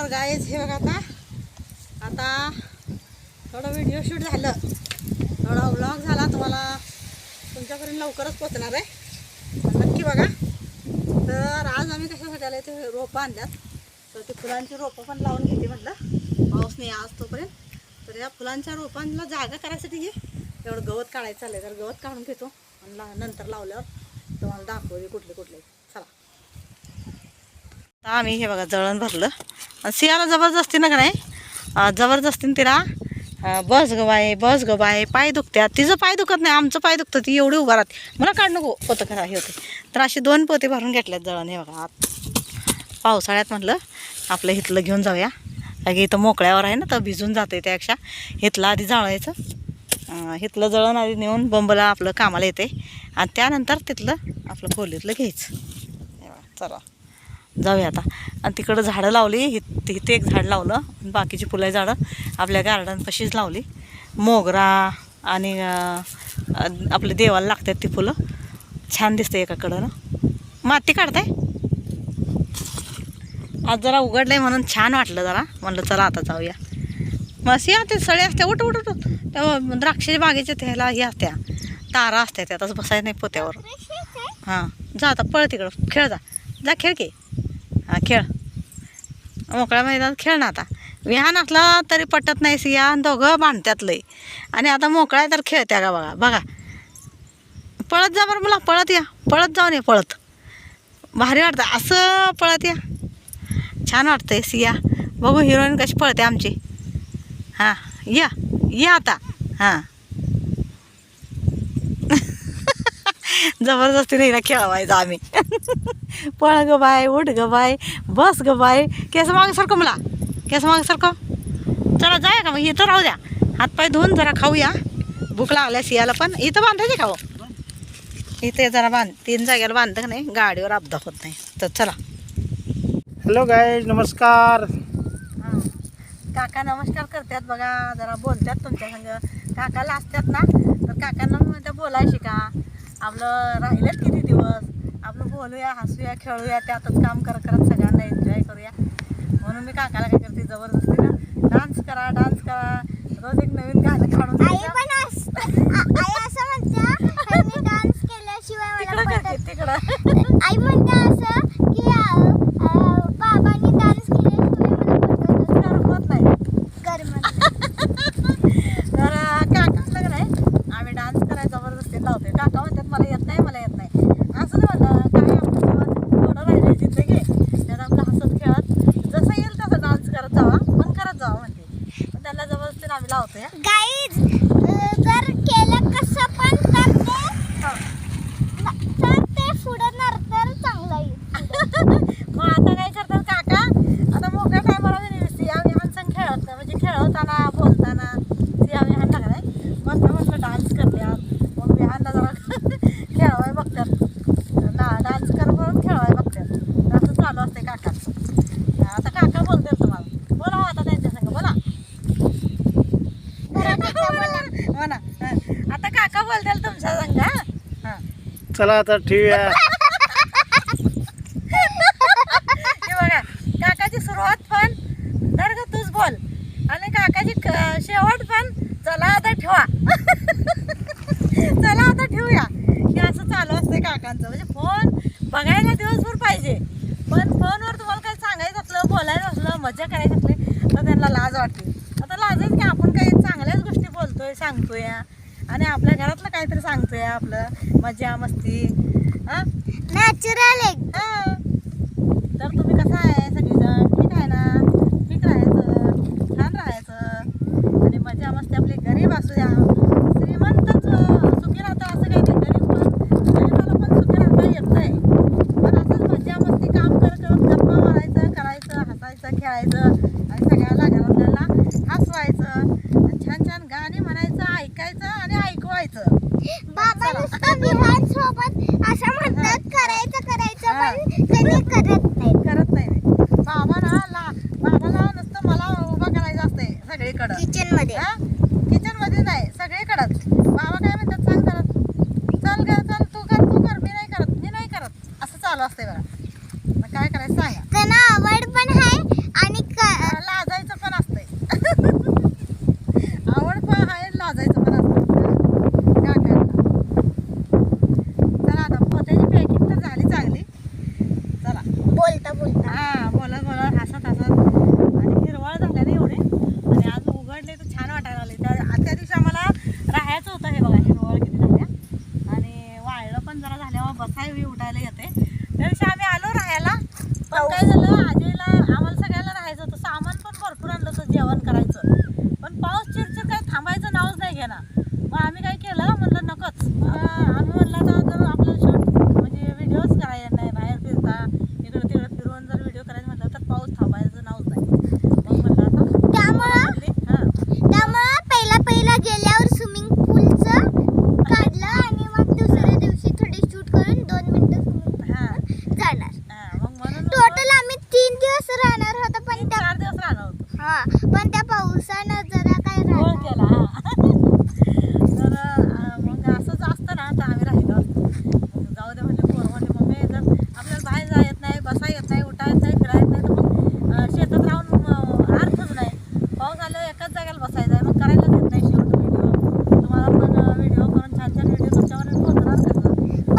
तर गायच हे बघा आता. आता थोडं व्हिडिओ शूट झालं. थोडा व्लॉग झाला. तुम्हाला तुमच्यापर्यंत लवकरच पोचणार आहे. नक्की बघा. तर आज आम्ही कशासाठी आले ते रोपं आणल्यात. तर ते फुलांची रोपं पण लावून घेते म्हटलं. पाऊस नाही आज तोपर्यंत. तर या फुलांच्या रोपांना जागा करायसाठी घे. एवढं गवत काढायचं आलं तर गवत काढून घेतो. आणि ला- नंतर लावल्यावर तुम्हाला दाखवते कुठले कुठले. चला. आता आम्ही हे बघा जळण भरलं. आणि सियाला जबरदस्ती ना का नाही? अं, जबरदस्तीने तिला बस ग बाय बस ग बाय पाय दुखत्यात. तिचं पाय दुखत नाही आमचं पाय दुखतं ती एवढी उभा राहते. मला काढ नको पोतं करा हे होते. तर असे दोन पोते भरून घेतल्यात जळण हे बघा. आत पावसाळ्यात म्हटलं आपलं हिथलं घेऊन जाऊया. लागे इथं मोकळ्यावर आहे ना तर भिजून जाते त्यापेक्षा. इथलं आधी जाळायचं. हिथलं जळण आधी नेऊन बंबला आपलं कामाला येते. आणि त्यानंतर तिथलं आपलं खोलीतलं घ्यायचं. हे चला. जाऊया आता. आणि तिकडं झाडं लावली इथे एक झाड लावलं बाकीची फुलं झाडं आपल्या गार्डनपाशीच लावली. मोगरा आणि आपल्या देवाला लागतात ती फुलं. छान दिसते एकाकडं ना. माती काढताय? आज जरा उघडलंय म्हणून छान वाटलं जरा. म्हणलं चला आता जाऊया. मग या ते सळे असते उठ उठ उठ. त्या द्राक्षाच्या बागेच्या त्याला हे असत्या. तारा असत्या त्या तसं बसायचं नाही पोत्यावर. हां जा आता पळ तिकडं. खेळ जा. जा खेळ की. हां खेळ. मोकळ्या मैदानात खेळ ना आता. विहान असलं तरी पटत नाही सिया आणि दोघं बांधत्यात लई. आणि आता मोकळा आहे तर खेळत्या का बघा? बघा. पळत जा बरं मला पळत या. पळत जाऊन ये पळत. भारी वाटतं. असं पळत या. छान वाटतंय सिया. बघू हिरोईन कशी पळते आमची. हां या. या आता. हां. जबरदस्तीने हिला खेळवायचं आम्ही. पळ ग बाय उठ ग बाय बस ग बाय केस मागे सारखं मला. केस मागे सारखं चला जाय का मग? इथं राहू द्या. हातपाय धुवून जरा खाऊया. भूक लागल्या सियाला पण. इथं बांधायचे का हो? इथे जरा बांध. तीन जागेला बांधतं का नाही? गाडीवर अपघात होत नाही. तर चला. हॅलो गाय नमस्कार. हां. काका नमस्कार करतात बघा. जरा बोलतात तुमच्या संग. काकाला असतात ना? तर काकांना बोलायची का? आपलं राहिलेत किती दिवस? आपलं बोलूया हसूया खेळूया त्यातच काम करत करत सगळ्यांना एन्जॉय करूया. म्हणून मी काकाला काय करते जबरदस्तीनं डान्स करा डान्स करा. रोज एक नवीन गाणं काढून अस- म्हणते तिकडं करते तिकडं. आई म्हणते असं की अ, अ, बाबांनी डान्स केल्याशिवाय मला पटतच करमत नाही करमत तर काकांना नाही आम्ही डान्स करायला जबरदस्ती लावते काका म्हणतात मला येत नाही मला येत नाही असं नाही म्हणलं काय आपलं जीवन थोडं राहिलं जिंदगी त्यात आपलं हसत खेळत जसं येईल तसं डान्स करत जावा पण करत जावा म्हणते पण त्याला जबरदस्तीने आम्ही लावतोय. गाईज जर केलं कसं पण तर ते तर ते फुडणार तर चांगलं येईल मग आता काय करतात काका आता मोठ्या टायमाला सिया विहान संग खेळत म्हणजे खेळवताना बोलताना सिया विहान लागला नाही मस्त मस्त डान्स करतात मग विहानला जरा खेळवाय बघतात ना डान्स कर म्हणून खेळवाय बघतात असं चालू असते काकांचं आता काका बोलतात तुम्हाला बोला हो आता त्यांच्या संग बोला हो ना हं. आता काका बोलतील तुमच्या संग हा हां चला आता ठेवूया. हे बघा काकाची सुरुवात पण तर का तूच बोल. आणि काकाची क- शेवट पण चला आता ठेवा. चला आता ठेवूया. हे असं चालू असते काकांचं. म्हणजे फोन बघायला दिवसभर पाहिजे. पण फोनवर तुम्हाला काही सांगायचं असलं बोलायचं असलं मजा करायची असली तर त्यांना लाज वाटते. आता लाजच की आपण काही चांगल्याच गोष्टी बोलतोय सांगतोय आणि आपल्या घरातलं काहीतरी सांगतोय आपलं. मजा मस्ती. हां? नॅचरल. तर तुम्ही कसं आहे? बसायवी उठायला येते. त्यापेक्षा आम्ही आलो राहायला. पण काय झालं आज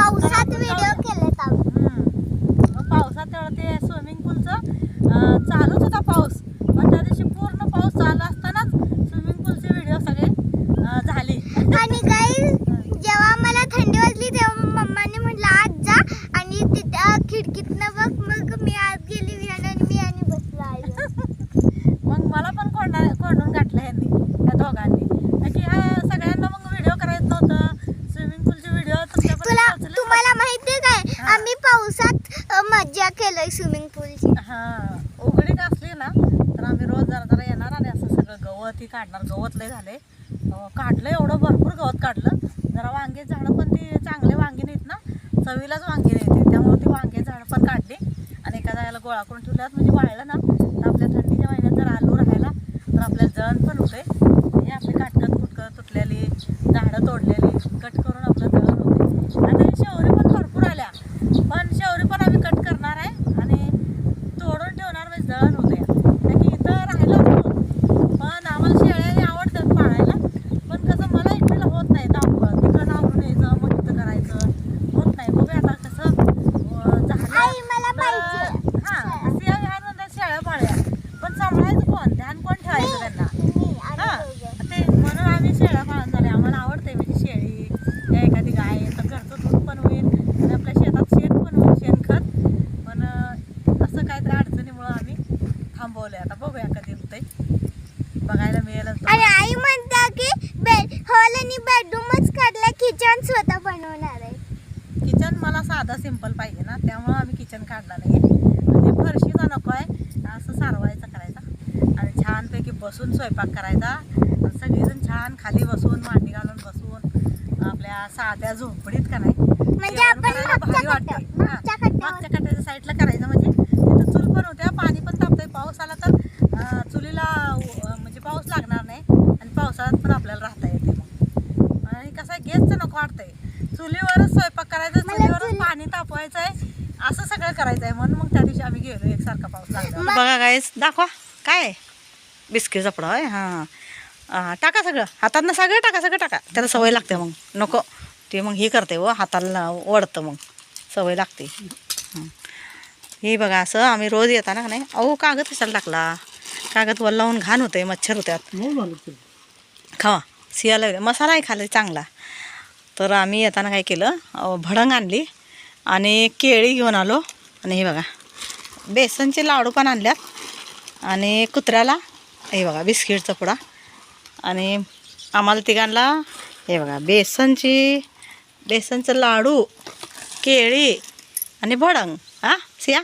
पावसात व्हिडिओ केलेत आम्ही. पावसात तेव्हा ते स्विमिंग पूलचं चालूच होता पाऊस. पण त्या दिवशी पूर्ण पाऊस चालू असतानाच स्विमिंग पूलचे व्हिडिओ सगळे झाले. आणि काही जेव्हा मला थंडी वाजली तेव्हा मम्माने म्हटलं आज जा आणि तिथं खिडकीतनं बघ. मग मी आज गेली विहान आणि मी आणि बसला मग मला पण कोंडा कोंडून घातलं ह्यांनी त्या दोघांनी. केलंय स्विमिंग पूलची हा उघडीक असली ना तर आम्ही रोज जरा जरा येणार आणि असं सगळं गवत ही काढणार. गवत लय झाले काढलं एवढं भरपूर गवत काढलं. जरा वांगे झाडं पण ती चांगले वांगे नाहीत ना चवीलाच वांगे नाही त्यामुळे ती वांगे झाडं पण काढली आणि एका जायला गोळा करून ठेवल्यात. म्हणजे वाळलं ना तर आपल्या थंडीच्या महिन्यात जर आलू राहायला तर आपल्याला जळण पण होते हे आपली काटकत कुटकत तुटलेली झाडं तोडलेली कट करून आपलं जळण होते आता ही शेवरी पण भरपूर आल्या पण शेवरी पण आम्ही कट करणार आहे आणि तोडून ठेवणार म्हणजे जळण होते कारण की इथं राहिलं होतं पण आम्हाला शेळ्या आवडतात पाळायला पण कसं मला एकटीला होत नाही धावपळ तिकडं आवरून यायचं मग तिथं करायचं होत नाही बघूया आता कसं अं, झालं आई मला तर पाहिजे हां सिया ह्या नंतर शेळ्या पाळ्या पण सांभाळायचं कोण ध्यान कोण ठेवायचं त्यांना मी आणि हा दोघं. ते म्हणून आम्ही शेळ्या पाळून झाले आम्हाला आवडते म्हणजे शेळी या एखादी गाय तर घरचं दूध पण होईल आणि आपल्या शेतात शेण पण होईल शेणखत पण अं, असं काहीतरी अडचणीमुळं आम्ही थांबवले आता बघूया कधी होतंय बघायला मिळेलच आणि आई म्हणता की बेड हॉल आणि बेडरूमच काढला किचन स्वतः बनवणार आहे. किचन मला साधा सिंपल पाहिजे ना त्यामुळं आम्ही किचन काढला नाही. म्हणजे फरशीचा नको आहे असं सारवायचं करायचा. आणि छानपैकी बसून स्वयंपाक करायचा. आणि सगळेजण छान खाली बसून मांडी घालून बसून आपल्या साध्या झोपडीत का नाही म्हणजे जेवण आपण करायला मागच्या भारी कट्ट्या- वाटते हा, मागच्या कट्ट्यावर. मागच्या कट्ट्याच्या साईडला करायचं म्हणजे तिथं चूल पण होत्या पाणी पण तापतंय पाऊस आला तर अं, चुलीला अं, म्हणजे पाऊस लागणार नाही आणि पावसाळ्यात पण आपल्याला राहता येते मग आणि कसं आहे गॅसचं नको वाटतंय चुलीवरच स्वयंपाक करायचा मला चुलीवरच चुली- पाणी तापवायचं आहे असं सगळं करायचं आहे म्हणून मग त्या दिवशी आम्ही गेलो एकसारखा पाऊस लागला बघा गायस दाखवा. काय? बिस्किट चपडा आहे हां. हां टाका सगळं. हातातनं सगळं टाका सगळं टाका. त्याला सवय लागते मग. नको. ते मग हे करते व हाताला वडतं मग. सवय लागते. हं. हे बघा असं आम्ही रोज येताना का नाही अहो कागद कशाला टाकला? कागद वर लावून घाण होते मच्छर होत्यात. ते. खावा सियाला वगैरे. मसाला आहे खाल्ला चांगला. तर आम्ही येताना काय केलं भडंग आणली आणि केळी घेऊन आलो. आणि हे बघा. बेसनचे लाडू पण आणल्यात. आणि कुत्र्याला हे बघा बिस्किटचा पुडा. आणि आम्हाला तिघांना हे बघा बेसनची बेसनचं लाडू केळी आणि भडंग. हां सिया?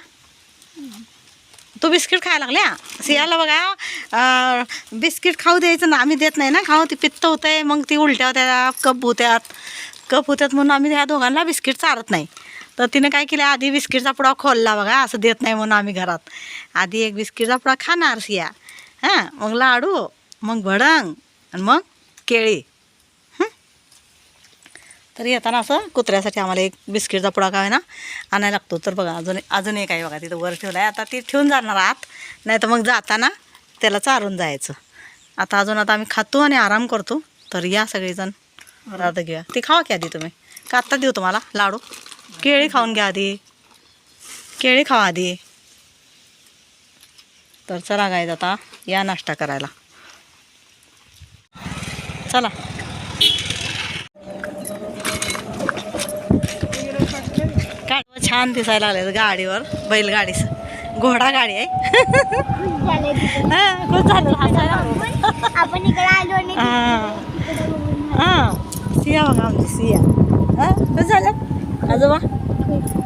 तू बिस्किट खायला लागल्या? सियाला बघा बिस्किट खाऊ द्यायचं ना आम्ही देत नाही ना खाऊ ती पित्त होतंय मग ती उलट्या होत्या कप होत्यात. कप होत्यात म्हणून आम्ही ह्या दोघांना बिस्किट चारत नाही. तर तिनं काय केलं आधी बिस्किटचा पुडा खोलला बघा असं देत नाही म्हणून आम्ही घरात. आधी एक बिस्किटचा पुडा खाणार सिया हां मग लाडू मग भडंग आणि मग केळी. तर येताना असं कुत्र्यासाठी आम्हाला एक बिस्किटचा पुडा काय ना आणायला लागतो. तर बघा अजून अजून एक आहे बघा तिथं वर ठेवला आहे आता ती ठेवून जाणार आत नाही तर मग जाताना त्याला चारून जायचं. आता अजून आता आम्ही खातो आणि आराम करतो. तर या सगळेजण. आता घेऊया. ती खावा की आधी तुम्ही? का आत्ता देऊ तुम्हाला लाडू? केळी खाऊन घ्या आधी. केळी खावा आधी. तर चला गायज आता या नाश्ता करायला. चला. काय छान दिसायला लागले गाडीवर बैलगाडी. घोडा गाडी आहे. हा, खूप झालं आपण- हा. हा. सिया बघा आमची सिया. हा कसं झालं? आजोबा?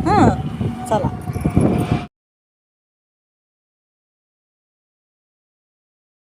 हां. चला.